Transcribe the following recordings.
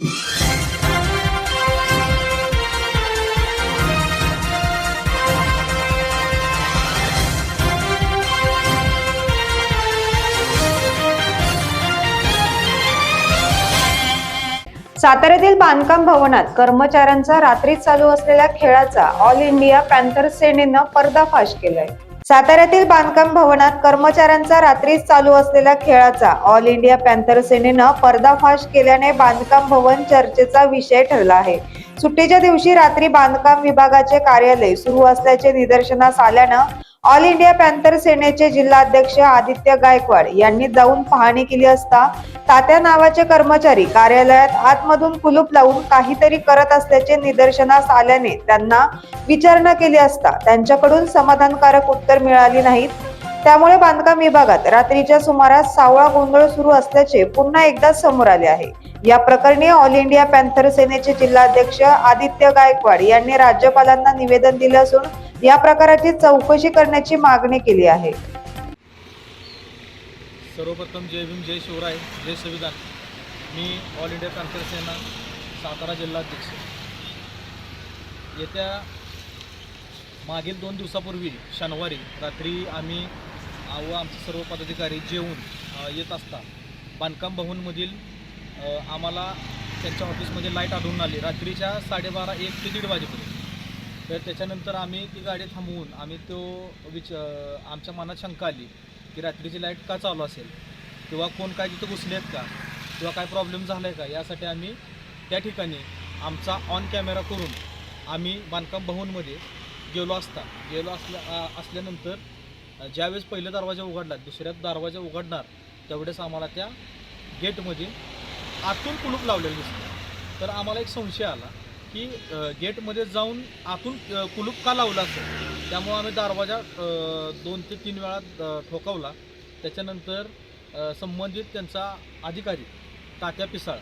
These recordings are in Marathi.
साताऱ्यातील बांधकाम भवनात कर्मचाऱ्यांचा रात्री चालू असलेल्या खेळाचा ऑल इंडिया पॅन्थर सेनेनं पर्दाफाश केलाय. साताऱ्यातील बांधकाम भवनात कर्मचाऱ्यांचा रात्रीच चालू असलेल्या खेळाचा ऑल इंडिया पॅन्थर सेनेनं पर्दाफाश केल्याने बांधकाम भवन चर्चेचा विषय ठरला आहे. सुट्टीच्या दिवशी रात्री बांधकाम विभागाचे कार्यालय सुरू असल्याचे निदर्शनास आल्यानं ऑल इंडिया पॅन्थर सेनेचे जिल्हाध्यक्ष आदित्य गायकवाड यांनी जाऊन पाहणी केली असता तात्या नावाचे कर्मचारी कार्यालयात आतमधून कुलूप लावून काहीतरी करत असल्याचे निदर्शनास आल्याने त्यांना विचारणा केली असता त्यांच्याकडून समाधानकारक उत्तर मिळाली नाहीत. त्यामुळे बांधकाम विभागात रात्रीच्या सुमारास सावळा गोंधळ सुरू असल्याचे पुन्हा एकदा समोर आले आहे. या प्रकरणी ऑल इंडिया पॅन्थर सेनेचे जिल्हाध्यक्ष आदित्य गायकवाड यांनी राज्यपालांना निवेदन दिले असून या प्रकाराची चौकशी करण्याची मागणी केली आहे. सर्वप्रथम जय भीम जय शिवराय जय संविधान. मी all India conference Sena Satara जिल्हाध्यक्ष येत्या मागील दोन दिवसापूर्वी शनिवारी रात्री आम्ही व आमचे सर्व पदाधिकारी जेवून येत असता बांधकाम भवनमधील आम्हाला त्यांच्या ऑफिसमध्ये लाइट आढळून आली. रात्रीच्या साडेबारा एक ते दीड वाजेपर्यंत. तर त्याच्यानंतर आम्ही ती गाडी थांबवून आम्ही तो विच आमच्या मनात शंका आली की रात्रीची लाइट का चालू असेल? किंवा कोण काय तिथं घुसले आहेत का? किंवा काय प्रॉब्लेम झाला आहे का? यासाठी आम्ही त्या ठिकाणी आमचा ऑन कॅमेरा करून आम्ही बांधकाम भवनमध्ये गेलो असता. गेलो असल्या असल्यानंतर ज्यावेळेस पहिला दरवाजा उघडला दुसऱ्या दरवाजा उघडणार तेवढेच आम्हाला त्या गेटमध्ये आतून कुलूप लावलेलं दिसलं. तर आम्हाला एक संशय आला की गेटमध्ये जाऊन आतून कुलूप का लावलं असेल त्यामुळं आम्ही दरवाजा दोन ते तीन वेळा ठोकावला. त्याच्यानंतर संबंधित त्यांचा अधिकारी तात्या पिसाळ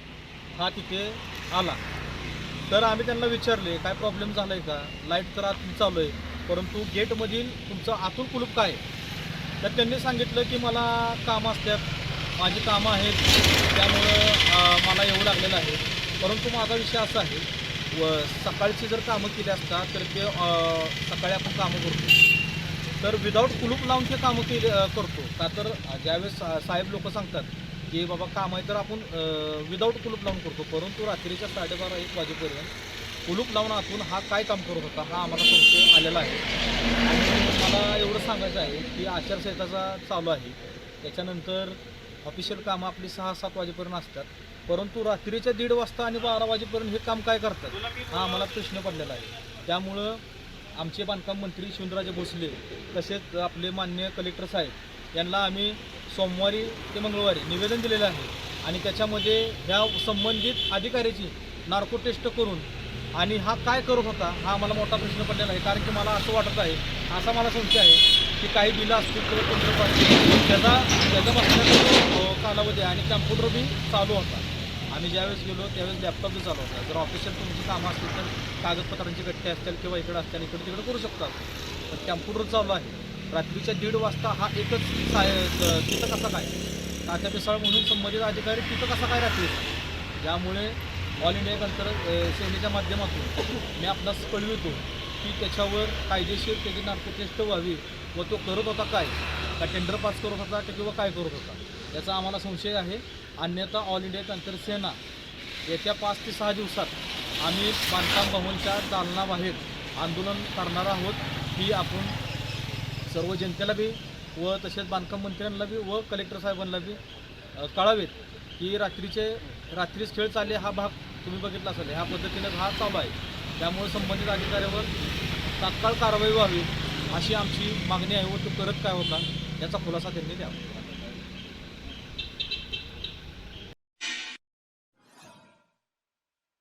हा तिथे आला. तर आम्ही त्यांना विचारले काय प्रॉब्लेम झाला आहे का? लाइट तर आतून चालू आहे परंतु गेटमधील तुमचं आतून कुलूप काय आहे? तर त्यांनी सांगितलं की मला कामं असतात. माझी कामं आहेत. त्यामुळं मला येऊ लागलेलं आहे. परंतु माझा विषय असा आहे व सकाळची जर कामं केली असता तर ते सकाळी आपण कामं करतो. तर विदाऊट कुलूप लावून ते कामं केले करतो. का तर ज्यावेळेस सा- साहेब लोक सांगतात की बाबा काम आहे तर आपण विदाऊट कुलूप लावून करतो. परंतु रात्रीच्या साडेबारा एक वाजेपर्यंत कुलूप लावून आतून हा काय काम करत होता हा आम्हाला संशय आलेला आहे. आणि मला एवढं सांगायचं आहे की आचारसंहिताचा चालू आहे. त्याच्यानंतर ऑफिशियल कामं आपली सहा सात वाजेपर्यंत असतात. परंतु रात्रीच्या दीड वाजता आणि बारा वाजेपर्यंत हे काम काय करतात? हा आम्हाला प्रश्न पडलेला आहे. त्यामुळं आमचे बांधकाम मंत्री शिवराजे भोसले तसेच आपले मान्य कलेक्टर साहेब यांना आम्ही सोमवारी ते मंगळवारी निवेदन दिलेलं आहे. आणि त्याच्यामध्ये ह्या संबंधित अधिकाऱ्याची नार्को टेस्ट करून आणि हा काय करत होता हा मला मोठा प्रश्न पडलेला आहे. कारण की मला असं वाटत आहे असा मला संशय आहे की काही बिलं असतील किंवा कोणतं त्याचा त्याचा बसण्याचा कालावधी आणि कॅम्प्युटर बी चालू होता. आम्ही ज्यावेळेस गेलो त्यावेळेस लॅपटॉप बी चालू होता. जर ऑफिशियल तुमची कामं असतील तर कागदपत्रांची गट्टे असतील किंवा इकडं असतील इकडे तिकडे करू शकतात. पण कॅम्प्युटर चालू आहे. रात्रीच्या दीड वाजता हा एकच साय तिथं कसा काय? तात्या पिसाळ म्हणून संबंधित अधिकारी तिथं कसा काय रात्री ज्यामुळे ऑल इंडिया कंतर सेनेच्या माध्यमातून मी आपणास कळवितो की त्याच्यावर कायदेशीर त्याची नार्को टेस्ट व्हावी. व तो करत होता काय? का टेंडर पास करत होता का किंवा काय करत होता? याचा आम्हाला संशय आहे. अन्यथा ऑल इंडिया कंतर सेना येत्या पाच ते सहा दिवसात आम्ही बांधकाम भवनच्या दालनाबाहेर आंदोलन करणार आहोत. ही आपण सर्व जनतेला बी व तसेच बांधकाम मंत्र्यांना बी व कलेक्टर साहेबांना बी कळावेत की रात्रीचे रात्रीच खेळ चालले हा भाग तुम्ही बघितला असेल. ह्या पद्धतीने हा चालू आहे. त्यामुळे संबंधित अधिकाऱ्यावर तात्काळ कारवाई व्हावी. अशी आमची मागणी आहे व तो करत काय होता याचा खुलासा त्यांनी द्यावा.